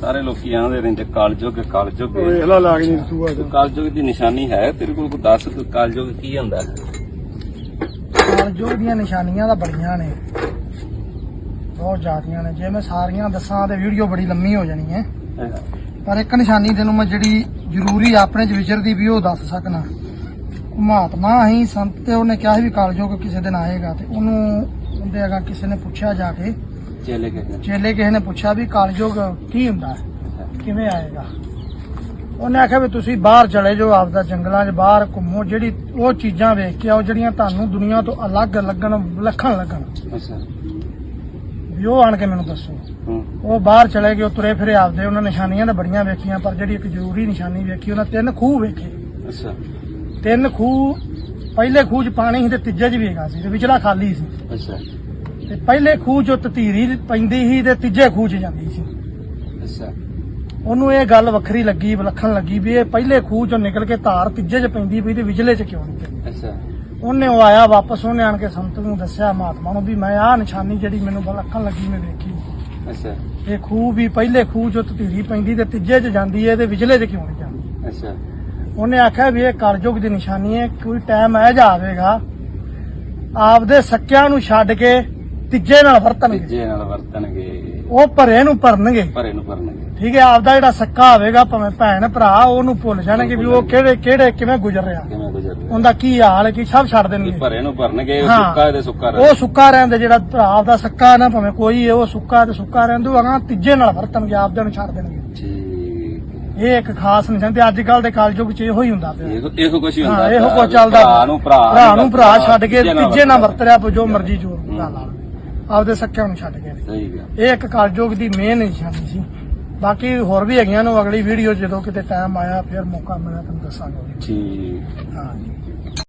ਸਾਰੇ ਲੋਕੀ ਆਂਦੇ ਰਹਿੰਦੇ ਕਾਲਜੁਗ ਕਾਲਜੁਗ ਵੇਖ ਲਾ ਲਾਗ ਨਹੀਂ ਤੇ ਕਾਲਜੁਗ ਦੀ ਨਿਸ਼ਾਨੀ ਹੈ ਤੇਰੇ ਕੋਲ ਕੋਈ ਦੱਸ ਕਾਲਜੁਗ ਕੀ ਹੁੰਦਾ? ਕਾਲਜੋਗ ਦੀਆਂ ਨਿਸ਼ਾਨੀਆਂ ਤਾਂ ਬੜੀਆਂ ਨੇ। ਬਹੁਤ ਜ਼ਿਆਦੀਆਂ ਨੇ। ਜੇ ਮੈਂ ਸਾਰੀਆਂ ਦੱਸਾਂ ਤੇ ਵੀਡੀਓ ਬੜੀ ਲੰਮੀ ਹੋ ਜਾਣੀ ਹੈ। ਪਰ ਇੱਕ ਨਿਸ਼ਾਨੀ ਤੈਨੂੰ ਮੈਂ ਜਿਹੜੀ ਜ਼ਰੂਰੀ ਆਪਣੇ ਚ ਵਿਚਰਦੀ ਵੀ ਉਹ ਦੱਸ ਸਕਣਾ ਮਹਾਤਮਾ ਹੀ ਸੰਤ ਤੇ ਉਹਨੇ ਕਿਹਾ ਸੀ ਵੀ ਕਾਲਜੋਗ ਕਿਸੇ ਦਿਨ ਆਏਗਾ ਤੇ ਉਹਨੂੰ ਉਹਦੇ ਅਗਾ ਕਿਸੇ ਨੇ ਪੁੱਛਿਆ ਜਾ ਕੇ ਚੇਲੇ ਕਿਸੇ ਨੇ। ਪੁੱਛਿਆ ਵੀ ਕਾਲਜੋਗ ਕੀ ਹੁੰਦਾ ਹੈ? ਕਿਵੇਂ ਆਏਗਾ? ਉਹਨੇ ਆਖਿਆ ਵੀ ਤੁਸੀਂ ਬਾਹਰ ਚਲੇ ਜਾਓ ਆਪਦਾ ਜੰਗਲਾਂ 'ਚ ਬਾਹਰ ਘੁੰਮੋ ਜਿਹੜੀ ਉਹ ਚੀਜ਼ਾਂ ਵੇਖ ਕੇ ਆਓ ਜਿਹੜੀਆਂ ਤੁਹਾਨੂੰ ਦੁਨੀਆ ਤੋਂ ਅਲੱਗ ਲੱਗਣ ਵਿਲੱਖਣ ਲੱਗਣ। ਅੱਛਾ। ਵੀ ਉਹ ਆਣ ਕੇ ਮੈਨੂੰ ਦੱਸੋ। ਉਹ ਬਾਹਰ ਚਲੇ ਗਏ ਉਹ ਤੁਰੇ ਫਿਰੇ ਆਪਦੇ ਉਹਨਾਂ ਨਿਸ਼ਾਨੀਆਂ ਤਾਂ ਬੜੀਆਂ ਵੇਖੀਆਂ ਪਰ ਜਿਹੜੀ ਇੱਕ ਜ਼ਰੂਰੀ ਨਿਸ਼ਾਨੀ ਵੇਖੀ ਉਹਨਾਂ ਤਿੰਨ ਖੂਹ ਵੇਖੇ। ਅੱਛਾ। ਤਿੰਨ ਖੂਹ ਪਹਿਲੇ ਖੂਹ 'ਚ ਪਾਣੀ ਸੀ ਤੇ ਤੀਜੇ 'ਚ ਵੀ ਹੈਗਾ ਸੀ ਤੇ ਵਿਚਲਾ ਖਾਲੀ ਸੀ। ਅੱਛਾ। ਤੇ ਪਹਿਲੇ ਖੂਹ 'ਚੋਂ ਤਤੀਰੀ ਪੈਂਦੀ ਸੀ ਤੇ ਤੀਜੇ ਖੂਹ 'ਚ ਜਾਂਦੀ ਸੀ। ਅੱਛਾ। ਉਹਨੂੰ ਇਹ ਗੱਲ ਵੱਖਰੀ ਲੱਗੀ ਵਿਲੱਖਣ ਲੱਗੀ ਵੀ ਇਹ ਪਹਿਲੇ ਖੂਹ 'ਚੋਂ ਨਿਕਲ ਕੇ ਧਾਰ ਤੀਜੇ 'ਚ ਪੈਂਦੀ ਪਈ ਤੇ ਵਿਚਲੇ 'ਚ ਕਿਉਂ ਨਹੀਂ ਪੈਂਦੀ। ਅੱਛਾ। ਉਹਨੇ ਉਹ ਆਇਆ ਵਾਪਸ ਉਹਨੇ ਆਣ ਕੇ ਸੰਤ ਨੂੰ ਦੱਸਿਆ ਮਹਾਤਮਾ ਨੂੰ ਵੀ ਮੈਂ ਆਹ ਨਿਸ਼ਾਨੀ ਜਿਹੜੀ ਮੈਨੂੰ ਵਿਲੱਖਣ ਲੱਗੀ ਮੈਂ ਵੇਖੀ। ਅੱਛਾ। ਇਹ ਖੂਹ ਵੀ ਪਹਿਲੇ ਖੂਹ 'ਚੋਂ ਤਤੀਰੀ ਪੈਂਦੀ ਤੇ ਤੀਜੇ 'ਚ ਜਾਂਦੀ ਹੈ ਤੇ ਵਿਚਲੇ 'ਚ ਕਿਉਂ ਨਹੀਂ ਜਾਂਦੀ। ਅੱਛਾ। ਉਹਨੇ ਆਖਿਆ ਵੀ ਇਹ ਕਲਯੁਗ ਦੀ ਨਿਸ਼ਾਨੀ ਹੈ ਕੋਈ ਟਾਈਮ ਇਹ ਜਾ ਆਵੇਗਾ ਆਪਦੇ ਸੱਕਿਆਂ ਨੂੰ ਛੱਡ ਕੇ ਤੀਜੇ ਨਾਲ ਵਰਤਣਗੇ। ਤੀਜੇ ਨਾਲ ਵਰਤਣਗੇ। ਉਹ ਭਰੇ ਨੂੰ ਭਰਨਗੇ। ਭਰੇ ਨੂੰ ਭਰਨਗੇ। ਠੀਕ ਹੈ ਆਪਦਾ ਜਿਹੜਾ ਸੱਕਾ ਹੋਵੇਗਾ ਭਾਵੇਂ ਭੈਣ ਭਰਾ ਉਹਨੂੰ ਭੁੱਲ ਜਾਣਗੇ ਵੀ ਉਹ ਕਿਹੜੇ ਕਿਹੜੇ ਕਿਵੇਂ ਗੁਜ਼ਰ ਰਿਹਾ। ਕਿਵੇਂ ਗੁਜ਼ਰਦੇ ਉਹਦਾ ਕੀ ਹਾਲ ਹੈ ਕੀ ਸਭ ਛੱਡ ਦੇਣਗੇ। ਭਰੇ ਨੂੰ ਭਰਨਗੇ ਹਾਂ। ਸੁੱਕਾ ਇਹਦੇ ਸੁੱਕਾ ਉਹ ਰਹੇ ਸੁੱਕਾ ਰਹਿੰਦੇ ਜਿਹੜਾ ਭਰਾ ਆਪਦਾ ਸੱਕਾ ਨਾ ਭਾਵੇਂ ਕੋਈ ਹੈ ਉਹ ਸੁੱਕਾ ਤੇ ਸੁੱਕਾ ਰਹਿੰਦੂ ਅਗਾਂ ਤੀਜੇ ਨਾਲ ਵਰਤਣਗੇ ਆਪਦੇ ਨੂੰ ਛੱਡ ਦੇਣਗੇ। ਠੀਕ। ਇਹ ਇੱਕ ਖਾਸ ਨਿਸ਼ਾਨ ਤੇ ਅੱਜ ਕੱਲ ਦੇ ਕਲਯੁਗ 'ਚ ਇਹੋ ਹੀ ਹੁੰਦਾ ਪਿਆ। ਇਹੋ ਇਹੋ ਕੁਛ ਹੀ ਹੁੰਦਾ ਹਾਂ ਇਹੋ ਭਰਾ- ਕੁਝ ਚੱਲਦਾ। ਭਰਾ ਨੂੰ ਭਰਾ ਭਰਾ ਨੂੰ ਭਰਾ ਛੱਡ ਕੇ ਤੀਜੇ ਨਾਲ ਵਰਤ ਰਿਹਾ ਜੋ ਮਰਜ਼ੀ ਜੋਰ ਲਾ ਲਾ ਆਪਦੇ ਸੱਕਿਆਂ ਨੂੰ ਛੱਡ ਸਹੀ ਗੱਲ ਇਹ ਇੱਕ ਕਲਯੁਗ ਦੀ ਮੇਨ ਨਿਸ਼ਾਨੀ ਸੀ। ਬਾਕੀ ਹੋਰ ਵੀ ਹੈਗੀਆਂ ਨੂੰ ਅਗਲੀ ਵੀਡੀਓ ਜਦੋਂ ਕਿਤੇ ਟਾਈਮ ਆਇਆ ਫਿਰ ਮੌਕਾ ਮਿਲਿਆ ਤੁਹਾਨੂੰ ਦੱਸਾਂਗੇ। ਠੀਕ। ਹਾਂ।